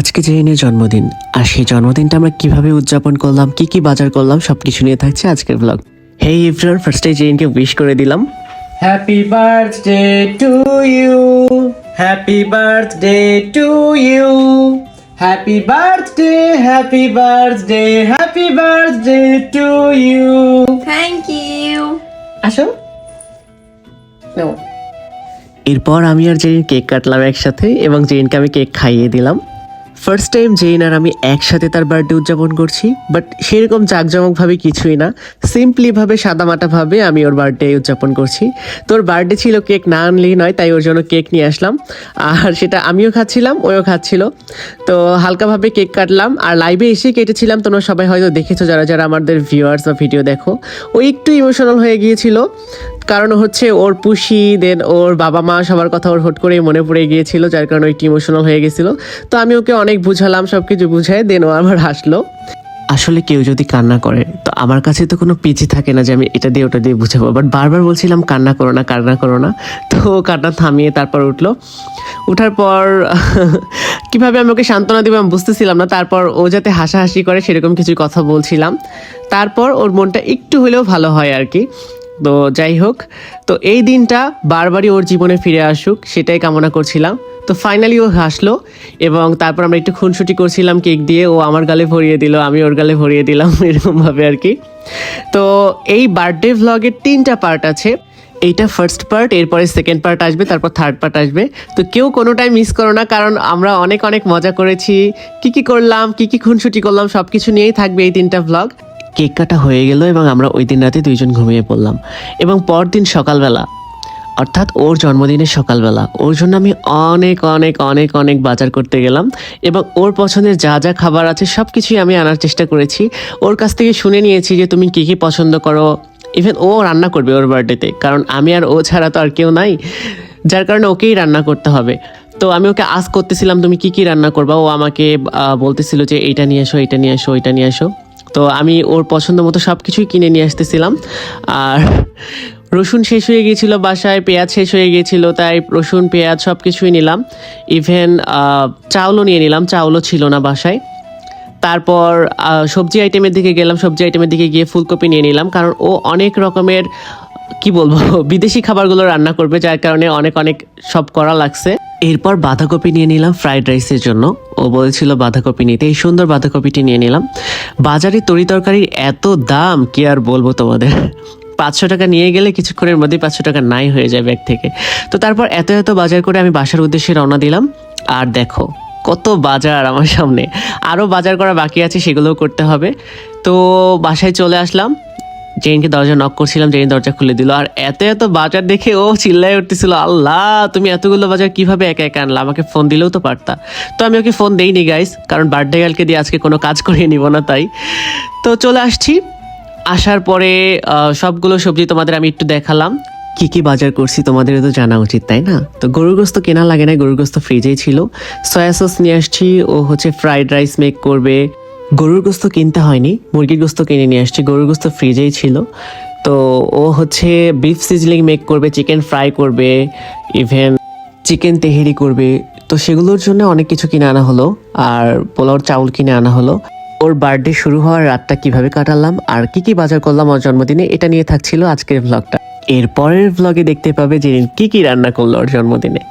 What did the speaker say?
আজকে জেরিনের জন্মদিন আর সেই জন্মদিনটা আমরা কীভাবে উদযাপন করলাম কি কি বাজার করলাম সব কিছু নিয়ে থাকছে আজকের ব্লগ হে এভরিওয়ান ফার্স্টে জেরিনকে উইশ করে দিলাম happy birthday to you. Happy birthday to you. Happy birthday, happy birthday, happy birthday to you thank you আসো নাও। এরপর আমি আর জেরিন কেক কাটলাম একসাথে এবং জেরিনকে আমি কেক খাইয়ে দিলাম ফার্স্ট টাইম জেইন আর আমি একসাথে তার বার্থডে উদযাপন করছি বাট সেরকম জাঁকজমকভাবে কিছুই না। সিম্পলিভাবে সাদামাটাভাবে আমি ওর বার্থডে উদযাপন করছি। তোর বার্থডে ছিল কেক না আনলেই নয়, তাই ওর জন্য কেক নিয়ে আসলাম। আর সেটা আমিও খাচ্ছিলাম ওও খাচ্ছিল। তো হালকাভাবে কেক কাটলাম, আর লাইভে এসে কেটেছিলাম, তোমরা সবাই হয়তো দেখেছ, যারা যারা আমাদের ভিউয়ার্স বা ভিডিও দেখো। ও একটু ইমোশনাল হয়ে গিয়েছিল। কারণ হচ্ছে ওর পুষি দেন ওর বাবা মা সবার কথা ওর হট করেই মনে পড়ে গিয়েছিল, যার কারণে একটু ইমোশনাল হয়ে গেছিল। তো আমি ওকে অনেক বুঝালাম সব কিছু বুঝাই দেন ও আবার হাসলো। আসলে কেউ যদি কান্না করে, তো আমার কাছে তো কোনো পিচি থাকে না যে আমি এটা দিয়ে, ওটা দিয়ে বুঝাবো। বাট বারবার বলছিলাম, কান্না করো না, কান্না করো না। তো কান্না থামিয়ে তারপর উঠল। উঠার পর, কীভাবে আমি ওকে সান্ত্বনা দিব আমি বুঝতেছিলাম না। তারপর ও যাতে হাসাহাসি করে, সেরকম কিছু কথা বলছিলাম। তারপর ওর মনটা একটু হলেও ভালো হয় আর কি। তো যাই হোক, তো এই দিনটা বারবারই ওর জীবনে ফিরে আসুক, সেটাই কামনা করছিলাম। তো ফাইনালি ও হাসলো এবং তারপর আমরা একটু খুনসুটি করছিলাম কেক দিয়ে, ও আমার গালে ভরিয়ে দিল, আমি ওর গালে ভরিয়ে দিলাম এরকমভাবে আর কি। তো এই বার্থডে ভ্লগের তিনটা পার্ট আছে। এইটা ফার্স্ট পার্ট এরপরে সেকেন্ড পার্ট আসবে, তারপর থার্ড পার্ট আসবে। তো কেউ কোনোটাই মিস করো না, কারণ আমরা অনেক অনেক মজা করেছি। কি কি করলাম, কি কি খুনসুটি করলাম সব কিছু নিয়েই থাকবে এই তিনটা ভ্লগ কেক কাটা হয়ে গেল এবং আমরা ওই দিন রাতে দুইজন ঘুমিয়ে পড়লাম। এবং পরদিন সকালবেলা, অর্থাৎ ওর জন্মদিনের সকালবেলা, ওর জন্য আমি অনেক অনেক অনেক অনেক বাজার করতে গেলাম এবং ওর পছন্দের যা যা খাবার আছে সব কিছুই আমি আনার চেষ্টা করেছি। ওর কাছ থেকে শুনে নিয়েছি যে তুমি কী কী পছন্দ করো। ইভেন ও রান্না করবে ওর বার্থডেতে কারণ আমি আর ও ছাড়া তো আর কেউ নাই, যার কারণে ওকেই রান্না করতে হবে। তো আমি ওকে আজ করতেছিলাম, তুমি কি কি রান্না করবা? ও আমাকে বলতেছিল যে, এইটা নিয়ে এসো, এইটা নিয়ে এসো এইটা নিয়ে এসো। তো আমি ওর পছন্দ মতো সব কিছুই কিনে নিয়ে আসতেছিলাম। আর রসুন শেষ হয়ে গিয়েছিল বাসায়, পেঁয়াজ শেষ হয়ে গিয়েছিল, তাই রসুন, পেঁয়াজ সব কিছুই নিলাম ইভেন চাউলও নিয়ে নিলাম, চাউলও ছিল না বাসায়। তারপর সবজি আইটেমের দিকে গেলাম, সবজি আইটেমের দিকে গিয়ে ফুলকপি নিয়ে নিলাম, কারণ ও অনেক রকমের, কি বলব, বিদেশি খাবারগুলো রান্না করবে, যার কারণে অনেক অনেক সব করা লাগছে। এরপর বাঁধাকপি নিয়ে নিলাম ফ্রাইড রাইসের জন্য। ও বলেছিল বাঁধাকপি নিতে। এই সুন্দর বাঁধাকপিটি নিয়ে নিলাম। বাজারে তরি তরকারির এত দাম, কি আর বলব তোমাদের? পাঁচশো টাকা নিয়ে গেলে কিছুক্ষণের মধ্যেই পাঁচশো টাকা নাই হয়ে যায় ব্যাগ থেকে। তো তারপর এত এত বাজার করে আমি বাসার উদ্দেশ্যে রওনা দিলাম। আর দেখো, কত বাজার আমার সামনে। আরও বাজার করা বাকি আছে, সেগুলোও করতে হবে। তো বাসায় চলে আসলাম। জেনকে দরজা নক করছিলাম জেন দরজা খুলে দিল। আর এত এত বাজার দেখে ও চিল্লাই উঠতেছিল, আল্লাহ, তুমি এতগুলো বাজার কীভাবে একা একা আনলা? আমাকে ফোন দিলেও তো পারতা। তো আমি ওকে ফোন দেইনি গাইস কারণ বার্থডে গার্লকে দিয়ে আজকে কোনো কাজ করিয়ে নিব না তাই। তো চলে আসছি। আসার পরে সবগুলো সবজি তোমাদের আমি একটু দেখালাম। কি কি বাজার করছি তোমাদের তো জানা উচিত, তাই না? তো গরুর গোস্ত কেনা লাগে না গরুর গোস্ত ফ্রিজেই ছিল। সয়া সস নিয়ে আসছি, ও হচ্ছে ফ্রাইড রাইস মেক করবে। গরুর গোস্ত কিনতে হয়নি, মুরগির গোস্ত কিনে নিয়ে আসছি, গরুর গোস্ত ফ্রিজেই ছিল। তো ও হচ্ছে বিফ সিজলিং মেক করবে চিকেন ফ্রাই করবে ইভেন চিকেন তেহেরি করবে। তো সেগুলোর জন্য অনেক কিছু কিনে আনা হলো, আর পোলাওর চাউল কিনে আনা হলো। ওর বার্থডে শুরু হওয়ার রাতটা কীভাবে কাটালাম, আর কি কি বাজার করলাম ওর জন্মদিনে, এটা নিয়ে থাকছিল আজকের ভ্লগটা এর পরের ভ্লগে দেখতে পাবে যে কি কি রান্না করল ওর জন্মদিনে।